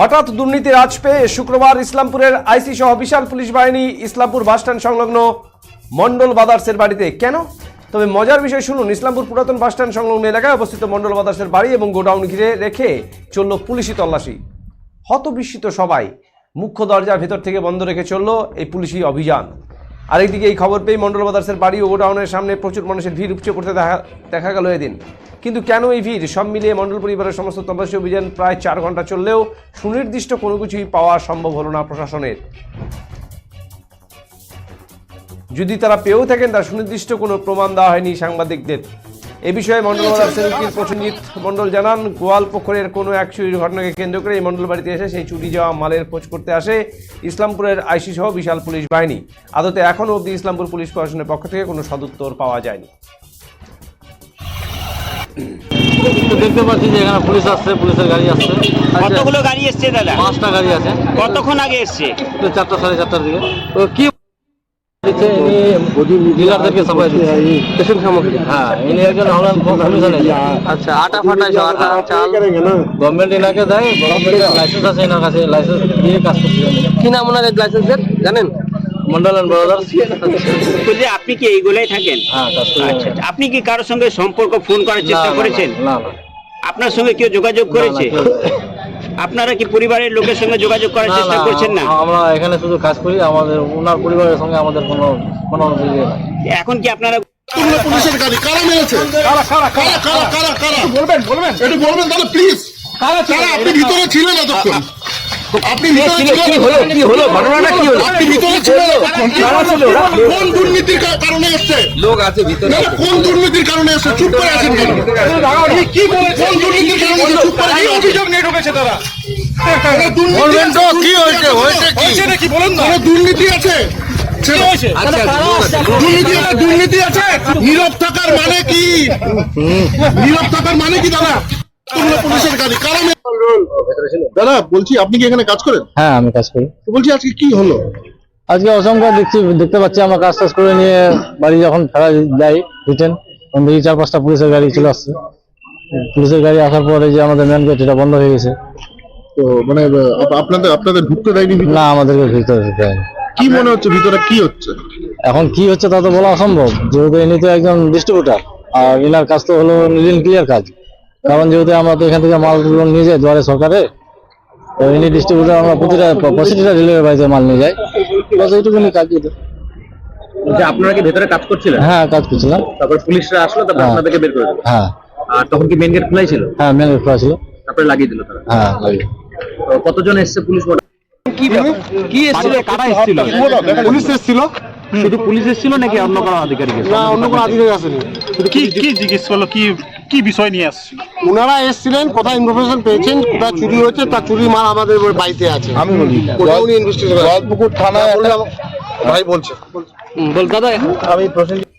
হঠাৎ দুর্নীতি রাজ পেয়ে শুক্রবার ইসলামপুরের আইসি সহ বিশাল পুলিশ বাহিনী ইসলামপুর বাসস্ট্যান্ড সংলগ্ন মন্ডল বাদার্সের বাড়িতে। কেন? তবে মজার বিষয় শুনুন, ইসলামপুর পুরাতন বাসস্ট্যান্ড সংলগ্ন এলাকায় অবস্থিত মন্ডল বাদার্সের বাড়ি এবং গোডাউন ঘিরে রেখে চলল পুলিশি তল্লাশি। হতবিস্মিত সবাই, মুখ্য দরজার ভেতর থেকে বন্ধ রেখে চলল এই পুলিশি অভিযান। আরেকদিকে এই খবর পেয়ে মন্ডল বাদার্সের বাড়ি ও গোডাউনের সামনে প্রচুর মানুষের ভিড় উপচে পড়তে দেখা দেখা গেল এদিন। কিন্তু কেন এই ভিড়? সব মিলিয়ে মণ্ডল পরিবারের সমস্ত তল্লাশি অভিযান প্রায় চার ঘণ্টা চললেও সুনির্দিষ্ট কোনো কিছুই পাওয়া সম্ভব হলো না প্রশাসনের। যদি তারা পেয়েও থাকেন, তার সুনির্দিষ্ট কোনো প্রমাণ দেওয়া হয়নি সাংবাদিকদের। এ বিষয়ে মন্ডল উকিল প্রসেনজিৎ মন্ডল জানান গোয়াল পুকুরের কোনো এক চুরির ঘটনাকে কেন্দ্র করে এই মন্ডল বাড়িতে এসে সেই চুরি যাওয়া মালের খোঁজ করতে আসে ইসলামপুরের আইসি সহ বিশাল পুলিশ বাহিনী। আদতে এখনও অবধি ইসলামপুর পুলিশ প্রশাসনের পক্ষ থেকে কোনো সদুত্তর পাওয়া যায়নি। তো দেখতে পাচ্ছি যে এখানে পুলিশ আসছে পুলিশের গাড়ি আসছে। কতগুলো গাড়ি এসছে দাদা? পাঁচটা গাড়ি আছে। কতক্ষণ আগে এসছে? চারটা সাড়ে চারটার দিকে। তো কি আচ্ছা আটা ফাটা চাল। গভর্নমেন্ট এনাকে দেয় লাইসেন্স আছে এনার কাছে লাইসেন্স দিয়ে কাজ করছে কি নাম ওনার লাইসেন্সের জানেন? মন্ডল ব্রাদার্স বলছি আপনি কি এইগুলাই থাকেন? হ্যাঁ আচ্ছা আচ্ছা। আপনি কি কারোর সঙ্গে সম্পর্ক ফোন করার চেষ্টা করেছেন? আপনার সঙ্গে কেউ যোগাযোগ করেছে? আপনারা কি পরিবারের লোকের সঙ্গে যোগাযোগ করার চেষ্টা না, করছেন না? আমরা এখানে শুধু কাজ করি আমাদের ওনার পরিবারের সঙ্গে আমাদের কোনো কোনো ইয়ে এখন কি আপনারা পুলিশের গাড়ি কারা মেরেছে? কারা কারা কারা? কারা কারা কারা? বলবেন বলবেন। একটু বলবেন তাহলে প্লিজ কারা আপনি ভিতরে ছিলেন এতক্ষণ? আপনি ভিতরে কি হলো কি হলো? ঘটনাটা কি হলো? আপনি ভিতরে ছিলেন এতক্ষণ কোন দুর্নীতির কারণে এসছে? লোক আছে ভিতরে না, কোন দুর্নীতির কারণে এসছে? চুপ করে আছেন কেন? কি কোন দুর্নীতির কারণে এসছে? চুপ করে কি অভিযোগ নিয়ে ঢুকেছে তারা? কি হয়েছে? হয়েছে কি? বলেন না। কোনো দুর্নীতি আছে। দুর্নীতি আছে দুর্নীতি আছে। নীরব থাকার মানে কি? নীরব থাকার মানে কি দাদা? পুলিশের গাড়ি কারণ দাদা বলছি আপনি কি এখানে কাজ করেন? হ্যাঁ আমি কাজ করি। তো বলছি আজকে কি হলো? আজকে অসংখ্য দেখছি দেখতে পাচ্ছি আমরা কাজ টাজ করে নিয়ে বাড়ি যখন ফেরা যাই রিটার্ন তখন দেখি চার পাঁচটা পুলিশের গাড়ি চলে আসছে। পুলিশের গাড়ি আসার পরে যে আমাদের মেন গেট এটা বন্ধ হয়ে গেছে। তো মানে আপনাদের আপনাদের ঢুকতে দেয়নি? না আমাদেরকে ভিতরে ঢুকতে হয়নি। কি মনে হচ্ছে ভিতরে কি হচ্ছে? এখন কি হচ্ছে তা তো বলা অসম্ভব। যেহেতু ইনি তো একজন ডিস্ট্রিবিউটার আর ইনার কাজ তো হলো ক্লিয়ার কাজ। কারণ যেহেতু আমরা তো এখান থেকে মালগুলো নিয়ে যাই দুয়ারে সরকারে তো ইনি ডিস্ট্রিবিউটার আমরা প্রতিটা প্রতিটা রেলের বাড়িতে মাল নিয়ে যাই। বাস এইটুকুনি কাজ যে আপনারা কি ভেতরে কাজ করছিলেন? হ্যাঁ কাজ করছিলাম। তারপর পুলিশরা আসলো তারপর হ্যাঁ। আপনাদেরকে বের করে দিল। হ্যাঁ। আর তখন কি মেন গেট খোলাই ছিল? হ্যাঁ মেন গেট খোলা ছিল। তারপরে লাগিয়ে দিল তারা। হ্যাঁ লাগিয়ে তো কতজন এসছে পুলিশ কি এসেছিল? কারা এসেছিল? পুলিশ এসেছিল? শুধু পুলিশ এসেছিল নাকি অন্য কোনো আধিকারিক না অন্য কোনো আধিকারিক আসেনি। কি কি জিজ্ঞেস করল? কি কি বিষয় নিয়ে আসছিল? ওনারা এসেছিলেন কোথায় ইনফরমেশন পেয়েছেন কোথায় চুরি হয়েছে তার চুরি মাল আমাদের বাড়িতে আছে। আমি বলি ওটা উনি ইনভেস্টিগেশন গোয়ালপুকুর থানায় ভাই বলছে। বল দাদা আমি প্রসেনজিৎ